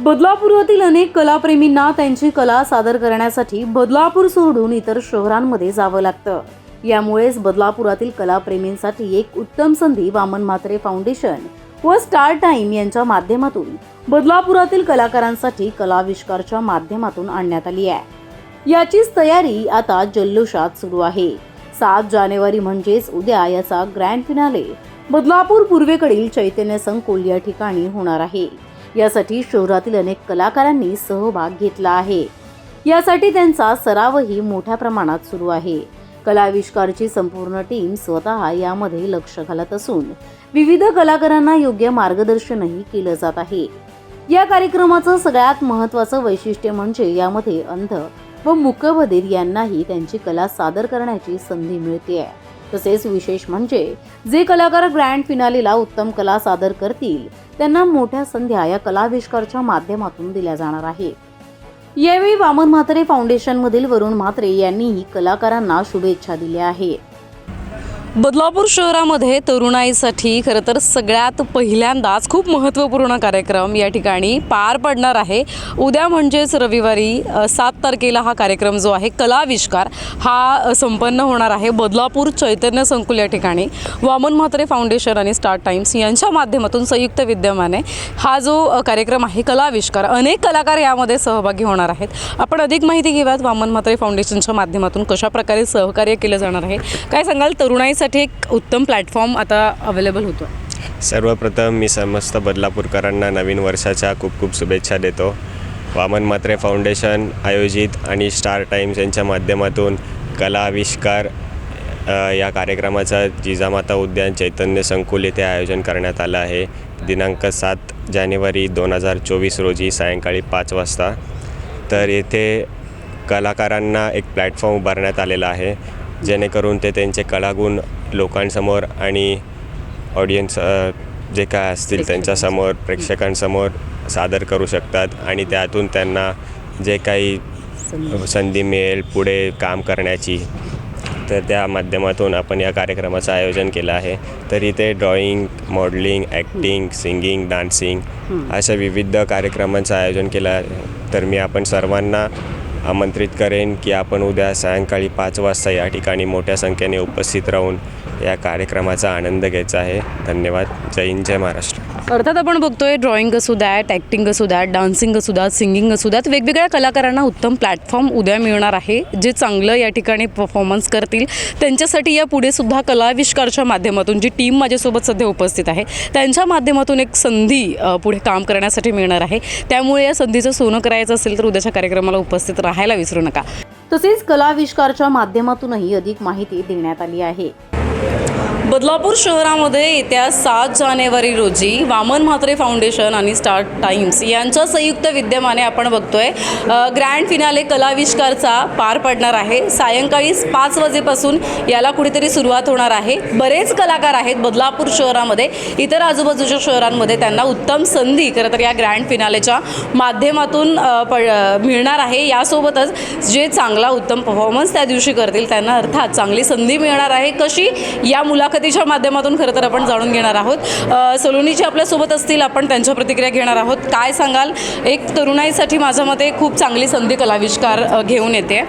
बदलापुरातील अनेक कलाप्रेमींना त्यांची कला सादर करण्यासाठी बदलापूर सोडून इतर शहरांमध्ये जावं लागतं. यामुळेच बदलापुरातील कलाप्रेमींसाठी एक उत्तम संधी वामन म्हात्रे फाउंडेशन व स्टार टाइम यांच्या माध्यमातून बदलापुरातील कलाकारांसाठी कलाविष्कारच्या माध्यमातून आणण्यात आली आहे. याचीच तयारी आता जल्लोषात सुरू आहे. सात जानेवारी म्हणजेच उद्या याचा ग्रँड फिनाले बदलापूर पूर्वेकडील चैतन्य संकुल या ठिकाणी होणार आहे. यासाठी शहरातील अनेक कलाकारांनी सहभाग घेतला आहे. यासाठी त्यांचा सरावही मोठ्या प्रमाणात सुरू आहे. कलाविष्कारची संपूर्ण टीम स्वतः यामध्ये लक्ष घालत असून विविध कलाकारांना योग्य मार्गदर्शनही केलं जात आहे. या कार्यक्रमाचं सगळ्यात महत्त्वाचं वैशिष्ट्य म्हणजे यामध्ये अंध व मुकबधीर यांनाही त्यांची कला सादर करण्याची संधी मिळते. तसेच विशेष म्हणजे जे कलाकार ग्रँड फिनालीला उत्तम कला सादर करतील त्यांना मोठ्या संध्या या कलाविष्कारच्या माध्यमातून दिल्या जाणार आहे. यावेळी वामन म्हात्रे फाउंडेशनमधील वरुण म्हात्रे यांनीही कलाकारांना शुभेच्छा दिल्या आहेत. बदलापूर शहरामध्ये तरुणाईसाठी खरं तर सगळ्यात पहिल्यांदाच खूप महत्त्वपूर्ण कार्यक्रम या ठिकाणी पार पडणार आहे. उद्या म्हणजेच रविवारी सात तारखेला हा कार्यक्रम जो आहे कलाविष्कार हा संपन्न होणार आहे बदलापूर चैतन्य संकुल या ठिकाणी. वामन म्हात्रे फाउंडेशन आणि स्टार टाइम्स यांच्या माध्यमातून संयुक्त विद्यमाने हा जो कार्यक्रम आहे कलाविष्कार अनेक कलाकार यामध्ये सहभागी होणार आहेत. आपण अधिक माहिती घेऊयात वामन म्हात्रे फाउंडेशनच्या माध्यमातून कशाप्रकारे सहकार्य केलं जाणार आहे. काय सांगाल? तरुणाईसाठी एक उत्तम प्लॅटफॉर्म आता अवेलेबल होतो सर्वप्रथम मी समस्त बदलापूरकरांना नवीन वर्षाच्या खूप खूप शुभेच्छा देतो. वामन मात्रे फाउंडेशन आयोजित आणि स्टार टाइम्स यांच्या माध्यमातून कला आविष्कार या कार्यक्रमाचा जिजामाता उद्यान चैतन्य संकुल येथे आयोजन करण्यात आलं आहे. दिनांक सात जानेवारी दोन हजार चोवीस रोजी सायंकाळी पाच वाजता. तर येथे कलाकारांना एक प्लॅटफॉर्म उभारण्यात आलेला आहे. जेणेकरून ते त्यांचे कलागुण लोकांसमोर आणि ऑडियन्स जे काय असतील त्यांच्यासमोर प्रेक्षकांसमोर सादर करू शकतात आणि त्यातून त्यांना जे काही संधी. मिळेल पुढे काम करण्याची. तर त्या माध्यमातून आपण या कार्यक्रमाचं आयोजन केलं आहे. तर इथे drawing modelling acting singing dancing अशा विविध कार्यक्रमांचं आयोजन केलं तर मी आपण सर्वांना आमंत्रित करेन की आपण उद्या सायंकाळी पाच वाजता या ठिकाणी मोठ्या संख्येने उपस्थित राहून या कार्यक्रमाचा आनंद घ्यायचा आहे. धन्यवाद. जय हिंद जय महाराष्ट्र. अर्थात आपण बघतोय ड्रॉइंग असू द्यात ॲक्टिंग असू द्यात डान्सिंग असू द्यात सिंगिंग असू द्यात वेगवेगळ्या कलाकारांना उत्तम प्लॅटफॉर्म उद्या मिळणार आहे जे चांगलं या ठिकाणी परफॉर्मन्स करतील. त्यांच्यासाठी या पुढे सुद्धा कलाविष्कारच्या माध्यमातून जी टीम माझ्यासोबत सध्या उपस्थित आहे त्यांच्या माध्यमातून एक संधी पुढे काम करण्यासाठी मिळणार आहे. त्यामुळे या संधीचं सोनं करायचं असेल तर उद्याच्या कार्यक्रमाला उपस्थित राहायला विसरू नका. तसेच कलाविष्कारच्या माध्यमातूनही अधिक माहिती देण्यात आली आहे. बदलापूर शहरामध्ये येत्या सात जानेवारी रोजी वामन म्हात्रे फाउंडेशन आणि स्टार टाइम्स यांच्या संयुक्त विद्यमाने आपण बघतोय ग्रँड फिनाले कलाविष्कारचा पार पडणार आहे. सायंकाळी पाच वाजेपासून याला कुठेतरी सुरुवात होणार आहे. बरेच कलाकार आहेत बदलापूर शहरामध्ये. इतर आजूबाजूच्या शहरांमध्ये त्यांना उत्तम संधी खरं तर या ग्रँड फिनालेच्या माध्यमातून प मिळणार आहे. यासोबतच जे चांगला उत्तम परफॉर्मन्स त्या दिवशी करतील त्यांना अर्थात चांगली संधी मिळणार आहे. कशी या मुलाखत मुलाखतीच्या माध्यमातून खरं तर आपण जाणून घेणार आहोत. सलोनीजी आपल्यासोबत असतील आपण त्यांच्या प्रतिक्रिया घेणार आहोत. काय सांगाल? एक तरुणाईसाठी माझ्या मते खूप चांगली संधी कलाविष्कार घेऊन येते.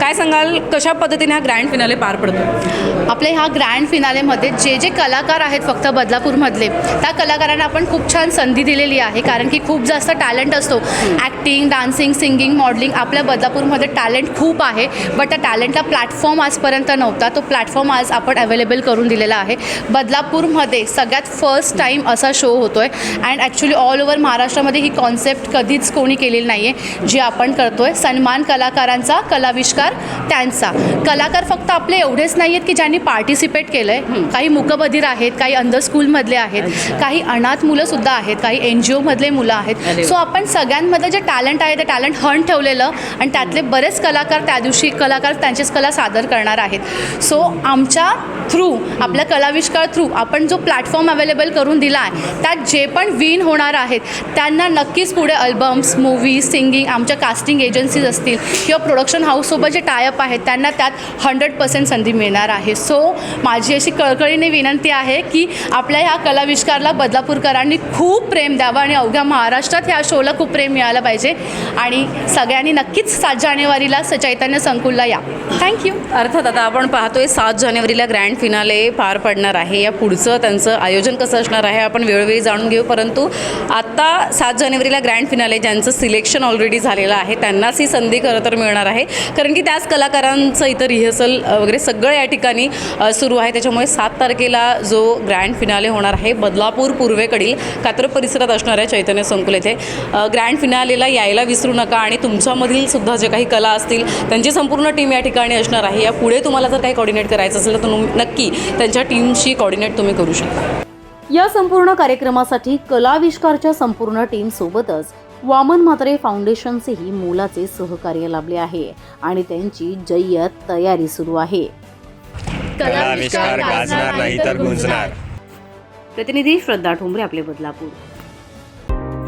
काय सांगाल? कशा पद्धतीने हा ग्रँड फिनाले पार पडतो? आपले ह्या ग्रँड फिनालेमध्ये जे जे कलाकार आहेत फक्त बदलापूरमधले त्या कलाकारांना आपण खूप छान संधी दिलेली आहे. कारण की खूप जास्त टॅलेंट असतो. ॲक्टिंग डान्सिंग सिंगिंग मॉडलिंग आपल्या बदलापूरमध्ये टॅलेंट खूप आहे. बट त्या टॅलेंटला प्लॅटफॉर्म आजपर्यंत नव्हता. तो प्लॅटफॉर्म आज आपण अवेलेबल करून दिलेला आहे. बदलापूरमध्ये सगळ्यात फर्स्ट टाईम असा शो होतो आहे अँड ॲक्च्युली ऑल ओव्हर महाराष्ट्रामध्ये ही कॉन्सेप्ट कधीच कोणी केलेली नाही आहे जी आपण करतो आहे सन्मान कलाकारांचा कलाविष्कार त्यांचा कलाकार फक्त आपले एवढेच नाही आहेत की ज्यांनी पार्टिसिपेट केलं आहे काही मुकबधीर आहेत काही अंध स्कूलमधले आहेत काही अनाथ मुलंसुद्धा आहेत काही एन जी ओमधले मुलं आहेत. सो आपण सगळ्यांमध्ये जे टॅलेंट आहे ते टॅलेंट हण ठेवलेलं आणि त्यातले बरेच कलाकार त्या दिवशी कलाकार त्यांचीच कला सादर करणार आहेत. सो आमच्या थ्रू आपल्या कलाविष्कार थ्रू आपण जो प्लॅटफॉर्म अवेलेबल करून दिला आहे त्यात जे पण विन होणार आहेत त्यांना नक्कीच पुढे अल्बम्स मूवी सिंगिंग आमच्या कास्टिंग एजन्सीज असतील किंवा प्रोडक्शन हाऊससोबत जे टायअप आहेत त्यांना त्यात हंड्रेड पर्सेंट संधी मिळणार आहे. सो माझी अशी कळकळीने विनंती आहे की आपल्या ह्या कलाविष्कारला बदलापूरकरांनी खूप प्रेम द्यावं आणि अवघ्या महाराष्ट्रात ह्या शोला खूप प्रेम मिळालं पाहिजे. आणि सगळ्यांनी नक्कीच सात जानेवारीला स- संकुलला या. थँक्यू अर्थात आता आपण पाहतोय सात जानेवारीला ग्रँड फिनाले पार पडणार आहे. या पुढचं त्यांचं आयोजन कसं असणार आहे आपण वेळोवेळी जाणून घेऊ. परंतु आत्ता सात जानेवारीला ग्रँड फिनाले ज्यांचं सिलेक्शन ऑलरेडी झालेलं आहे त्यांनाच ही संधी खरं तर मिळणार आहे. कारण की त्याच कला कलाकारांचं इथं रिहर्सल वगैरे सगळं या ठिकाणी सुरू आहे. त्याच्यामुळे सात तारखेला जो ग्रँड फिनाले होणार आहे बदलापूर पूर्वेकडील कात्र परिसरात असणाऱ्या चैतन्य संकुल येथे. ग्रँड फिनालेला यायला विसरू नका आणि तुमच्यामधील सुद्धा जे काही कला असतील त्यांची संपूर्ण टीम या ठिकाणी असणार आहे. या पुढे तुम्हाला जर काही कॉर्डिनेट करायचं असेल तर तुम्ही नक्की त्यांच्या टीमशी कॉर्डिनेट तुम्ही करू शकता. या संपूर्ण कार्यक्रमासाठी कलाविष्कारच्या संपूर्ण टीमसोबतच वामन म्हात्रे फाउंडेशनचेही मोलाचे सहकार्य लाभले आहे आणि त्यांची जय्यत तयारी सुरू आहे. कलाविष्कार गाजणार नाही तर गुंजणार. प्रतिनिधी श्रद्धा ठोंबरे आपले बदलापूर.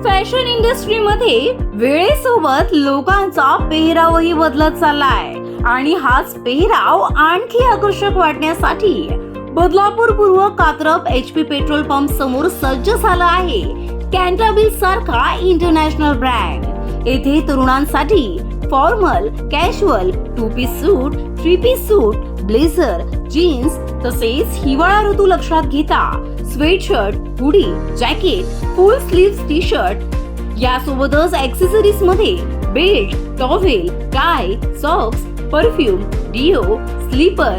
फॅशन इंडस्ट्रीमध्ये वेळेसोबत लोकांचा पेहरावही बदलत चाललाय आणि हाच पेहराव आणखी आकर्षक वाटण्यासाठी बदलापूर पूर्व Katrap H P petrol pump समोर सज्ज झाला आहे. कॅन्टाबिल सारखा इंटरनॅशनल ब्रँड येथे तरुणांसाठी formal casual two piece suit three piece suit blazer jeans तसेच हिवाळा ऋतू लक्षात घेता. Sweatshirt hoodie jacket full sleeve T shirt यासोबतच ऍक्सेसरीजमध्ये belt towel tie socks perfume deo slipper